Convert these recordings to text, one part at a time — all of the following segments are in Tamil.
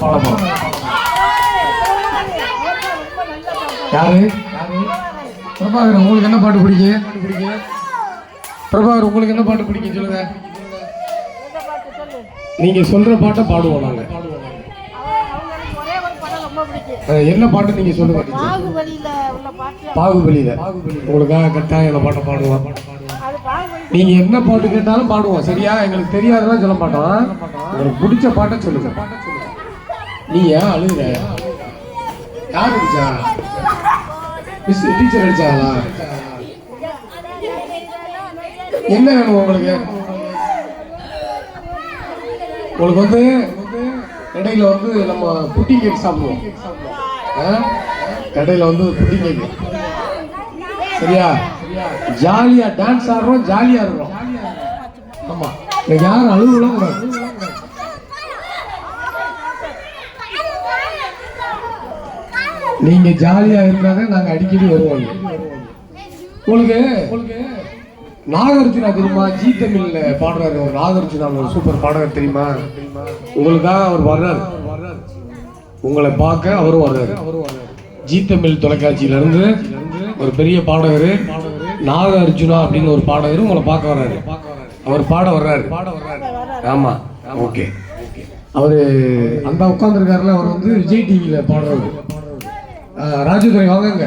பாட யாரு? பிரபாகர் உங்களுக்கு என்ன பாட்டு பிடிக்கும் பிரபாகர் உங்களுக்கு என்ன பாட்டு பிடிக்கும் சொல்லுங்க. நீங்க சொல்ற பாட்டை பாடுவோம் நாங்க. என்ன பாட்டு நீங்க சொல்லுங்க? பாகுபலியில. உங்களுக்காக கட்டாயம் என்ன பாட்டை பாடுவோம். நீங்க என்ன பாட்டு கேட்டாலும் பாடுவோம். சரியா? எங்களுக்கு தெரியாதெல்லாம் சொல்ல மாட்டோம். உங்களுக்கு பிடிச்ச பாட்டை சொல்லுங்க. நீ ஏன் அழுகுற? யார் அடிச்சா? மிஸ் டீச்சர் அடிச்சாங்களா என்ன வேணும் உங்களுக்கு? உங்களுக்கு வந்து இடையில வந்து நம்ம புட்டிங் கேக் சாப்பிடுவோம். ஆ? இடையில வந்து புட்டிங் கேக் சரியா? ஜாலியா டான்ஸ் ஆடுறோம் ஜாலியா இருக்கிறோம் ஆமா. யாரும் அழுகலாம் கூடாது நீங்க ஜாலியா இருந்தாங்க நாங்க அடிக்கடி வருவோம். உங்களுக்கு நாகார்ஜுனா தெரியுமா? ஜி தமிழ்ல பாடுறாரு ஒரு நாகார்ஜுனா ஒரு சூப்பர் பாடகர் தெரியுமா? உங்களுக்காக அவர் வர்றாரு? உங்களை பார்க்க அவரும் வர்றாரு. ஜி தமிழ் தொலைக்காட்சியில இருந்து ஒரு பெரிய பாடகர் நாகார்ஜுனா அப்படின்னு ஒரு பாடகர் உங்களை பார்க்க வர்றாரு. அவர் பாட வர்றாரு. ஆமா ஓகே. அவரு அந்த உட்காந்துருக்காருல அவர் வந்து விஜய் டிவியில பாடுறாரு ராஜதுரை வாங்கங்க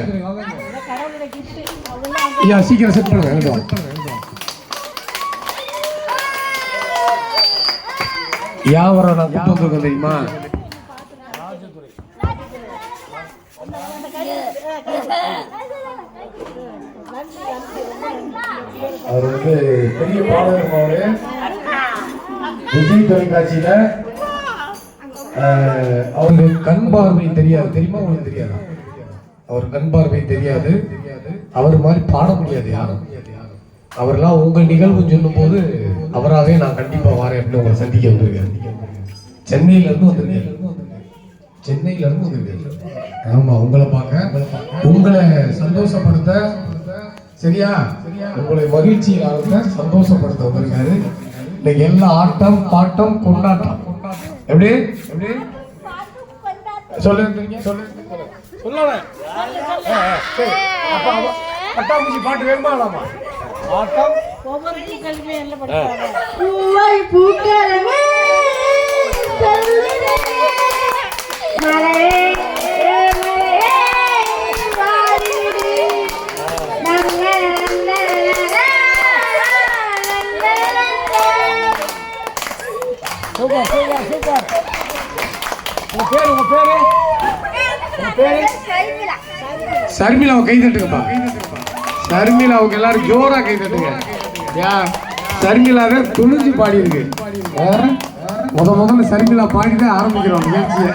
ஐயா சீக்கிரம் செட் பண்ணுங்க எனக்கு நான் கூட்டு வந்திருக்கேன் தெரியுமா அவர் வந்து பெரிய பாடகர் அவரு விஜய் தொலைக்காட்சியில அவருக்கு கண் பார்வை தெரியாது. தெரியுமா? உங்களுக்கு தெரியாதா? அவர் கண் பார்வை தெரியாது. அவர் மாதிரி பாட முடியாது யாரும். அவர்லாம் உங்க நிகழ்வு சொல்லும் போது அவராகவே நான் கண்டிப்பா வரேன் அப்படின்னு உங்களை சந்திக்க வந்திருக்கேன். சென்னையில இருந்து வந்திருக்கேன். சென்னையில இருந்து வந்திருக்கேன். ஆமா உங்களை பார்க்க. உங்களை சந்தோஷப்படுத்த சரியா? உங்களை மகிழ்ச்சி ஆழ்த்த சந்தோஷப்படுத்த வந்திருக்காரு. இன்னைக்கு எல்லா ஆட்டம் பாட்டம் கொண்டாட்டம். எப்படி? எப்படி? சொல்லுங்க பட்டாம்பூச்சி பாட்டு வேணுமா வேணாமா? ஆட்டம் பூவை உங்க பேர் உங்க பேரு? உங்க பேரு? சர்மிளாவை கை தட்டுங்கப்பா. சர்மிளாவுக்கு எல்லாரும் ஜோரா கை தட்டுங்க. யா சர்மிளாவே துணிஞ்சு பாடி இருக்கு முத முதல்ல சர்மிளா பாடிதான் ஆரம்பிக்கிறோம் நிகழ்ச்சியை.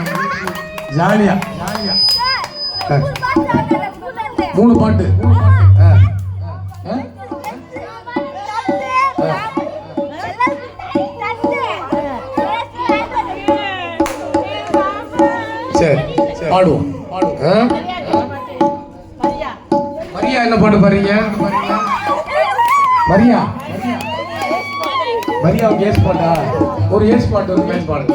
ஜாலியா. மூணு பாட்டு. பாடுவோம்? மரியா மரியா என்ன பாட்டு பாடுறீங்க? மரியா. மரியாவுக்கு ஏஸ் பாட்டா? ஒரு ஏஸ் பாட்டு ஒரு மேல் பாடு.